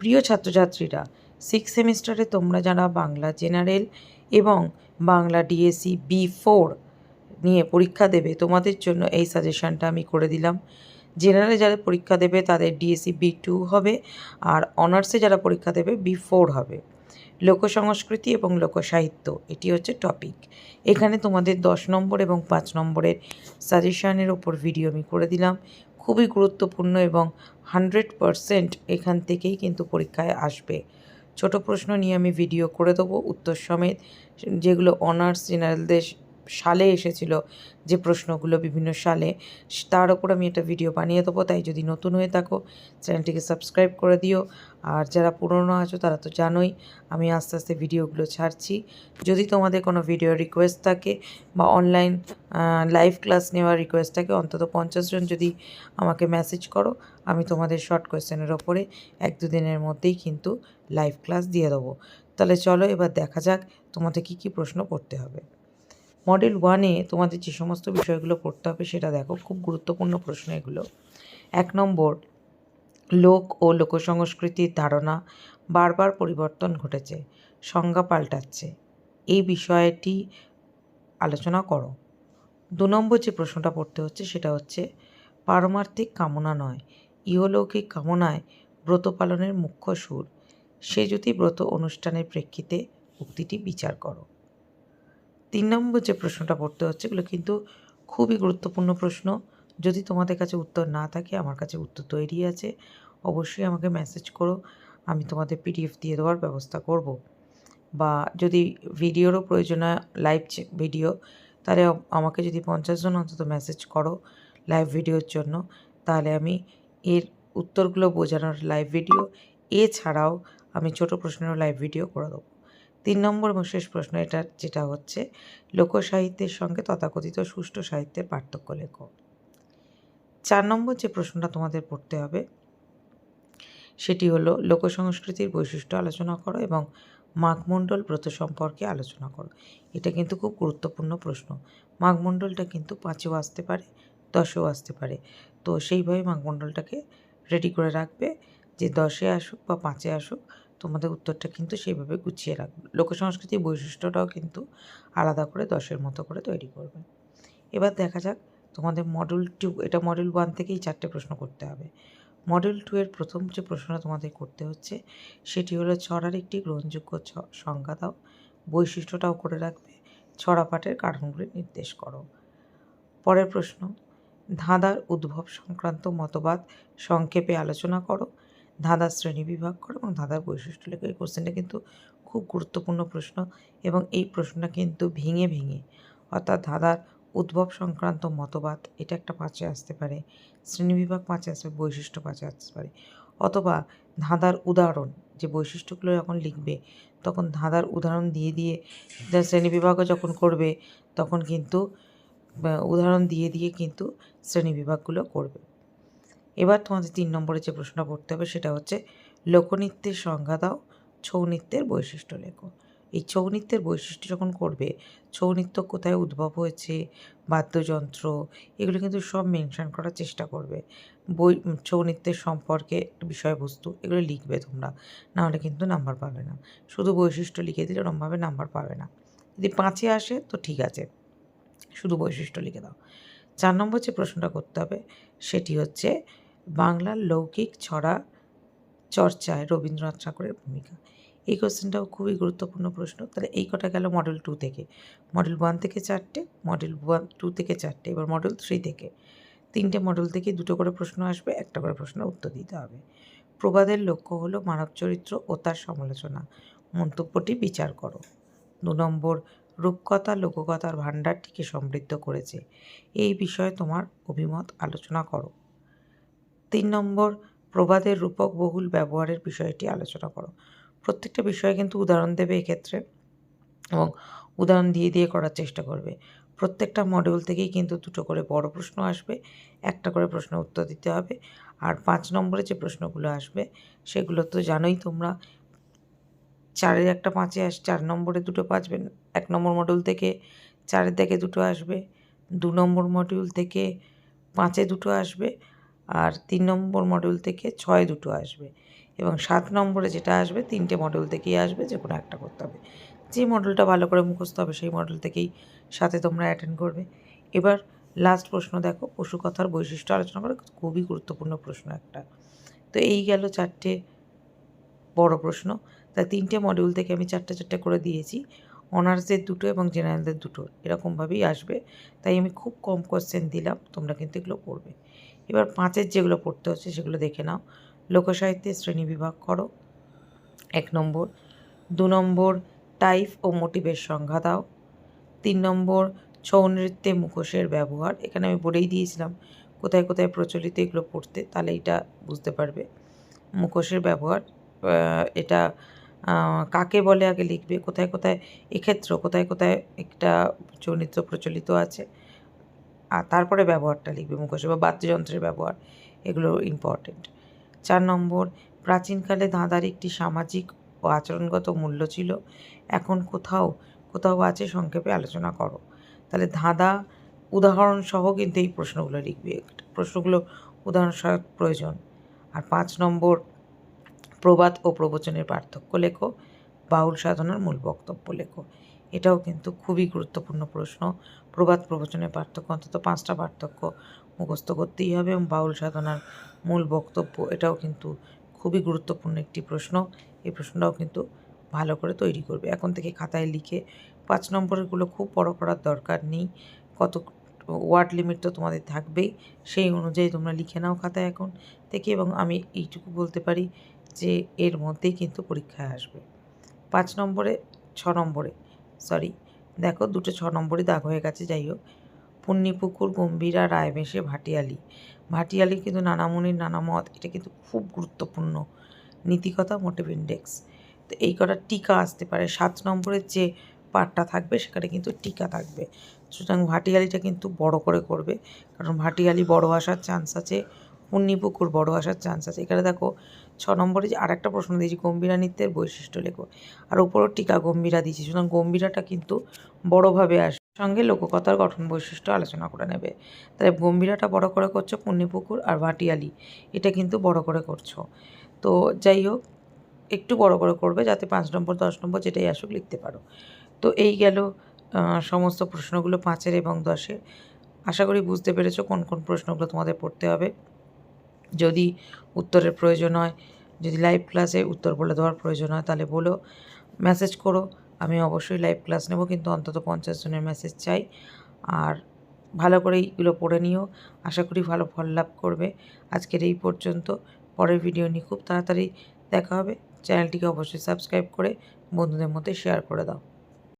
প্রিয় ছাত্রছাত্রীরা সিক্স সেমিস্টারে তোমরা যারা বাংলা জেনারেল এবং বাংলা ডিএসসি বি ফোর নিয়ে পরীক্ষা দেবে, তোমাদের জন্য এই সাজেশনটা আমি করে দিলাম। জেনারেলে যারা পরীক্ষা দেবে, তাদের ডিএসসি বি টু হবে আর অনার্সে যারা পরীক্ষা দেবে বি ফোর হবে। লোকসংস্কৃতি এবং লোকসাহিত্য, এটি হচ্ছে টপিক এখানে তোমাদের দশ নম্বর এবং পাঁচ নম্বরের সাজেশানের ওপর ভিডিও আমি করে দিলাম। খুবই গুরুত্বপূর্ণ এবং হান্ড্রেড পারসেন্ট এখান থেকেই কিন্তু পরীক্ষায় আসবে। ছোট প্রশ্ন নিয়ে আমি ভিডিও করে দেবো উত্তর সমেত, যেগুলো অনার্স জেনারেলদের সালে এসেছিল যে প্রশ্নগুলো বিভিন্ন সালে তার ওপর আমি একটা ভিডিও বানিয়ে দেবো, তাই যদি নতুন হয়ে থাকো, চ্যানেলটিকে সাবস্ক্রাইব করে দিও। আর যারা পুরনো আছো, তারা তো জানোই, আমি আস্তে আস্তে ভিডিওগুলো ছাড়ছি। যদি তোমাদের কোনো ভিডিও রিকোয়েস্ট থাকে, বা অনলাইন লাইভ ক্লাস নেওয়ার রিকোয়েস্ট থাকে, অন্তত পঞ্চাশ জন যদি আমাকে মেসেজ করো, আমি তোমাদের শর্ট কোয়েশ্চেনের ওপরে এক দু দিনের মধ্যেই কিন্তু লাইভ ক্লাস দিয়ে দেবো। তাহলে চলো এবার দেখা যাক তোমাদের কী কী প্রশ্ন পড়তে হবে। মডেল ওয়ানে তোমাদের যে সমস্ত বিষয়গুলো পড়তে হবে সেটা দেখো, খুব গুরুত্বপূর্ণ প্রশ্ন এগুলো। এক নম্বর, লোক ও লোকসংস্কৃতির ধারণা বারবার পরিবর্তন ঘটেছে, সংজ্ঞা পাল্টাচ্ছে। এই বিষয়টি আলোচনা করো। দু নম্বর যে প্রশ্নটা পড়তে হচ্ছে সেটা হচ্ছে, পারমার্থিক কামনা নয়, ইহলৌকিক কামনায় ব্রত পালনের মুখ্য সুর। সে যদি ব্রত অনুষ্ঠানের প্রেক্ষিতে উক্তিটি বিচার করো। তিন নম্বর যে প্রশ্নটা পড়তে হচ্ছে, এগুলো কিন্তু খুবই গুরুত্বপূর্ণ প্রশ্ন। যদি তোমাদের কাছে উত্তর না থাকে, আমার কাছে উত্তর তৈরি আছে, অবশ্যই আমাকে মেসেজ করো, আমি তোমাদের পিডিএফ দিয়ে দেওয়ার ব্যবস্থা করব। বা যদি ভিডিওরও প্রয়োজন হয় লাইভ ভিডিও তাহলে আমাকে যদি পঞ্চাশ জন অন্তত মেসেজ করো লাইভ ভিডিওর জন্য, তাহলে আমি এর উত্তরগুলো বোঝানোর লাইভ ভিডিও এছাড়াও আমি ছোট প্রশ্নেরও লাইভ ভিডিও করে দেবো। তিন নম্বর এবং শেষ প্রশ্ন এটা, যেটা হচ্ছে, লোকসাহিত্যের সঙ্গে তথাকথিত সুষ্ঠু সাহিত্যের পার্থক্য লেখো। চার নম্বর যে প্রশ্নটা তোমাদের পড়তে হবে, সেটি হলো, লোকসংস্কৃতির বৈশিষ্ট্য আলোচনা করো এবং মাঘমণ্ডল ব্রত সম্পর্কে আলোচনা করো। এটা কিন্তু খুব গুরুত্বপূর্ণ প্রশ্ন। মাঘমণ্ডলটা কিন্তু পাঁচেও আসতে পারে, দশেও আসতে পারে। তো সেইভাবে মাঘমণ্ডলটাকে রেডি করে রাখবে যে দশে আসুক বা পাঁচে আসুক তোমাদের উত্তরটা কিন্তু সেইভাবে গুছিয়ে রাখবে। লোকসংস্কৃতির বৈশিষ্ট্যটাও কিন্তু আলাদা করে দশের মতো করে তৈরি করবে। এবার দেখা যাক তোমাদের মডেল টু এটা মডেল ওয়ান থেকেই চারটে প্রশ্ন করতে হবে। মডেল টু এর প্রথম যে প্রশ্নটা তোমাদের করতে হচ্ছে, সেটি হলো ছড়ার একটি গ্রহণযোগ্য সংজ্ঞা দাও। বৈশিষ্ট্যটাও করে রাখবে। ছড়া পাঠের কারণগুলি নির্দেশ করো। পরের প্রশ্ন, ধাঁধার উদ্ভব সংক্রান্ত মতবাদ সংক্ষেপে আলোচনা করো। ধাঁধার শ্রেণি বিভাগ করো এবং ধাঁধার বৈশিষ্ট্য লেখো। এই কোশ্চেনটা কিন্তু খুব গুরুত্বপূর্ণ প্রশ্ন এবং এই প্রশ্নটা কিন্তু ভেঙে ভেঙে, অর্থাৎ ধাঁধার উদ্ভব সংক্রান্ত মতবাদ এটা একটা পাঁচে আসতে পারে শ্রেণীবিভাগ পাঁচে আসবে, বৈশিষ্ট্য পাঁচে আসতে পারে। অথবা ধাঁধার উদাহরণ, যে বৈশিষ্ট্যগুলো যখন লিখবে, তখন ধাঁধার উদাহরণ দিয়ে দিয়ে শ্রেণীবিভাগও যখন করবে, তখন কিন্তু উদাহরণ দিয়ে দিয়ে কিন্তু শ্রেণীবিভাগগুলো করবে। এবার তোমাদের তিন নম্বরে যে প্রশ্নটা পড়তে হবে সেটা হচ্ছে, লোকনৃত্যের সংজ্ঞা দাও ছৌ নৃত্যের বৈশিষ্ট্য লেখো। এই ছৌ নৃত্যের বৈশিষ্ট্য যখন করবে ছৌ নৃত্য কোথায় উদ্ভব হয়েছে, বাদ্যযন্ত্র, এগুলো কিন্তু সব মেনশন করার চেষ্টা করবে। বই ছৌ নৃত্যের সম্পর্কে বিষয়বস্তু, এগুলো লিখবে তোমরা, নাহলে কিন্তু নাম্বার পাবে না। শুধু বৈশিষ্ট্য লিখে দিলে ওরমভাবে নাম্বার পাবে না। যদি পাঁচে আসে তো ঠিক আছে, শুধু বৈশিষ্ট্য লিখে দাও। চার নম্বর যে প্রশ্নটা করতে হবে, সেটি হচ্ছে বাংলার লৌকিক ছড়া চর্চায় রবীন্দ্রনাথ ঠাকুরের ভূমিকা। এই কোশ্চেনটাও খুবই গুরুত্বপূর্ণ প্রশ্ন। তাহলে এই কটা গেল মডেল টু থেকে। মডেল ওয়ান থেকে চারটে মডেল ওয়ান টু থেকে চারটে, এবার মডেল থ্রি থেকে। তিনটে মডেল থেকে দুটো করে প্রশ্ন আসবে, একটা করে প্রশ্ন উত্তর দিতে হবে। প্রবাদের লক্ষ্য হলো মানব চরিত্র ও তার সমালোচনা। মন্তব্যটি বিচার করো। দু নম্বর, রূপকথা, লোককথার ভাণ্ডারটিকে সমৃদ্ধ করেছে। এই বিষয়ে তোমার অভিমত আলোচনা করো। তিন নম্বর প্রবাদের রূপক বহুল ব্যবহারের বিষয়টি আলোচনা করো। প্রত্যেকটা বিষয়ে কিন্তু উদাহরণ দেবে এক্ষেত্রে এবং উদাহরণ দিয়ে দিয়ে করার চেষ্টা করবে। প্রত্যেকটা মডিউল থেকেই কিন্তু দুটো করে বড় প্রশ্ন আসবে, একটা করে প্রশ্ন উত্তর দিতে হবে আর পাঁচ নম্বরে যে প্রশ্নগুলো আসবে সেগুলো তো জানোই তোমরা। চারের একটা পাঁচে আস, চার নম্বরে দুটো পাঁচবেন এক নম্বর মডিউল থেকে চারের দিকে দুটো আসবে, দু নম্বর মডিউল থেকে পাঁচে দুটো আসবে আর তিন নম্বর মডিউল থেকে ছয় দুটো আসবে এবং সাত নম্বরে যেটা আসবে, তিনটে মডেল থেকেই আসবে, যে কোনো একটা করতে হবে। যে মডেলটা ভালো করে মুখস্থ হবে, সেই মডেল থেকেই সাথে তোমরা অ্যাটেন্ড করবে। এবার লাস্ট প্রশ্ন দেখো, পশু কথার বৈশিষ্ট্য আলোচনা করে, খুবই গুরুত্বপূর্ণ প্রশ্ন একটা। তো এই গেল চারটে বড় প্রশ্ন। তাই তিনটে মডিউল থেকে আমি চারটে চারটে করে দিয়েছি। অনার্সদের দুটো এবং জেনারেলদের দুটো, এরকমভাবেই আসবে। তাই আমি খুব কম কোয়েশ্চেন দিলাম, তোমরা কিন্তু এগুলো পড়বে। এবার পাঁচের যেগুলো পড়তে হচ্ছে সেগুলো দেখে নাও। লোকসাহিত্যে শ্রেণি বিভাগ করো। এক নম্বর, দু নম্বর, টাইপ ও মোটিভের সংজ্ঞা দাও। তিন নম্বর, ছৌ নৃত্যে মুখোশের ব্যবহার। এখানে আমি বলেই দিয়েছিলাম, কোথায় কোথায় প্রচলিত এগুলো পড়তে, তাহলে এটা বুঝতে পারবে। মুখোশের ব্যবহার এটা কাকে বলে আগে লিখবে, কোথায় কোথায় এক্ষেত্র, কোথায় কোথায় একটা চরিত্র প্রচলিত আছে। আর তারপরে ব্যবহারটা লিখবে, মুখোশে বা বাদ্যযন্ত্রের ব্যবহার, এগুলো ইম্পর্টেন্ট চার নম্বর, প্রাচীনকালে ধাঁধার একটি সামাজিক ও আচরণগত মূল্য ছিল। এখন কোথাও কোথাও আছে, সংক্ষেপে আলোচনা করো। তাহলে ধাঁধা উদাহরণ সহ কিন্তু এই প্রশ্নগুলো লিখবে। প্রশ্নগুলো উদাহরণ সহ প্রয়োজন। আর পাঁচ নম্বর, প্রবাদ ও প্রবচনের পার্থক্য লেখো। বাউল সাধনার মূল বক্তব্য লেখো। এটাও কিন্তু খুবই গুরুত্বপূর্ণ প্রশ্ন। প্রবাদ প্রবচনের পার্থক্য, অন্তত পাঁচটা পার্থক্য মুখস্থ করতেই হবে এবং বাউল সাধনার মূল বক্তব্য, এটাও কিন্তু খুবই গুরুত্বপূর্ণ একটি প্রশ্ন। এই প্রশ্নটাও কিন্তু ভালো করে তৈরি করবে। এখন থেকে খাতায় লিখে পাঁচ নম্বরেরগুলো খুব বড় করার দরকার নেই। কত ওয়ার্ড লিমিট তো তোমাদের থাকবেই। সেই অনুযায়ী তোমরা লিখে নাও খাতায় এখন থেকে এবং আমি এইটুকু বলতে পারি যে এর মধ্যেই কিন্তু পরীক্ষায় আসবে। পাঁচ নম্বরে, ছ নম্বরে সরি দেখো দুটো ছ নম্বরই দাগ হয়ে গেছে যাই হোক পুণ্যিপুকুর, গম্ভীরা, রায়বেশে, ভাটিয়ালি। ভাটিয়ালি কিন্তু নানামুনির নানা মত এটা কিন্তু খুব গুরুত্বপূর্ণ। নীতিকথা, মোটিভ ইন্ডেক্স তো এই কটা টিকা আসতে পারে। সাত নম্বরের যে পার্টটা থাকবে, সেখানে কিন্তু টিকা থাকবে। সুতরাং ভাটিয়ালিটা কিন্তু বড় করে করবে। কারণ ভাটিয়ালি বড় আসার চান্স আছে পুণ্যিপুকুর বড় আসার চান্স আছে। এখানে দেখো, ছ নম্বরে যে আরেকটা প্রশ্ন দিয়েছি, গম্ভীরা নৃত্যের বৈশিষ্ট্য লেখো। আর উপরও টিকা গম্ভীরা দিয়েছি, সুতরাং গম্ভীরাটা কিন্তু বড়োভাবে আসবে। সঙ্গে লোককথার গঠন বৈশিষ্ট্য আলোচনা করে নেবে। তাই গম্ভীরাটা বড় করে করছ পুণ্যিপুকুর আর ভাটিয়ালি। এটা কিন্তু বড় করে করছ। তো যাই হোক, একটু বড় করে করবে যাতে পাঁচ নম্বর, দশ নম্বর যেটাই আসুক লিখতে পারো। তো এই গেল সমস্ত প্রশ্নগুলো পাঁচের এবং দশের। আশা করি বুঝতে পেরেছ কোন কোন প্রশ্নগুলো তোমাদের পড়তে হবে। যদি উত্তরের প্রয়োজন হয়, যদি লাইভ ক্লাসে উত্তর বলে দেওয়ার প্রয়োজন হয়, তাহলে বলো মেসেজ করো। আমি অবশ্যই লাইভ ক্লাস নেব, কিন্তু অন্তত পঞ্চাশ জনের মেসেজ চাই। আর ভালো করে এইগুলো পড়ে নিও। আশা করি ভালো ফল লাভ করবে। আজকের এই পর্যন্ত। পরের ভিডিও নিয়ে খুব তাড়াতাড়ি দেখা হবে। চ্যানেলটিকে অবশ্যই সাবস্ক্রাইব করে, বন্ধুদের মধ্যে শেয়ার করে দাও।